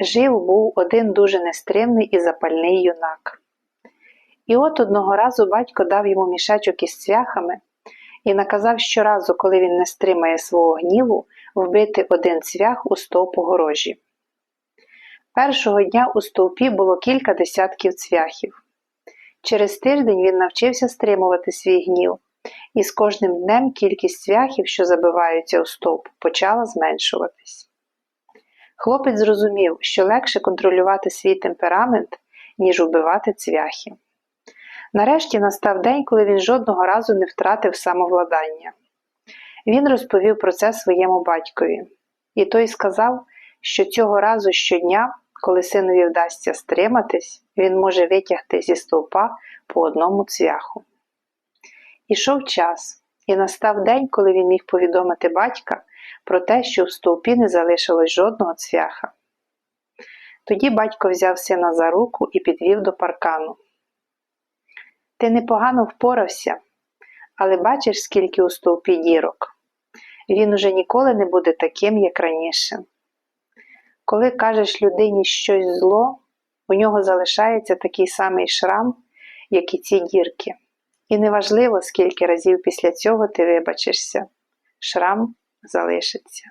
Жив був один дуже нестримний і запальний юнак. І от одного разу батько дав йому мішечок із цвяхами і наказав щоразу, коли він не стримає свого гніву, вбити один цвях у стовп огорожі. Першого дня у стовпі було кілька десятків цвяхів. Через тиждень він навчився стримувати свій гнів, і з кожним днем кількість цвяхів, що забиваються у стовп, почала зменшуватись. Хлопець зрозумів, що легше контролювати свій темперамент, ніж вбивати цвяхи. Нарешті настав день, коли він жодного разу не втратив самовладання. Він розповів про це своєму батькові, і той сказав, що цього разу щодня, коли синові вдасться стриматись, він може витягти зі стовпа по одному цвяху. Ішов час, і настав день, коли він міг повідомити батька про те, що в стовпі не залишилось жодного цвяха. Тоді батько взяв сина за руку і підвів до паркану. Ти непогано впорався, але бачиш, скільки у стовпі дірок. Він уже ніколи не буде таким, як раніше. Коли кажеш людині щось зло, у нього залишається такий самий шрам, як і ці дірки. І неважливо, скільки разів після цього ти вибачишся, шрам залишиться.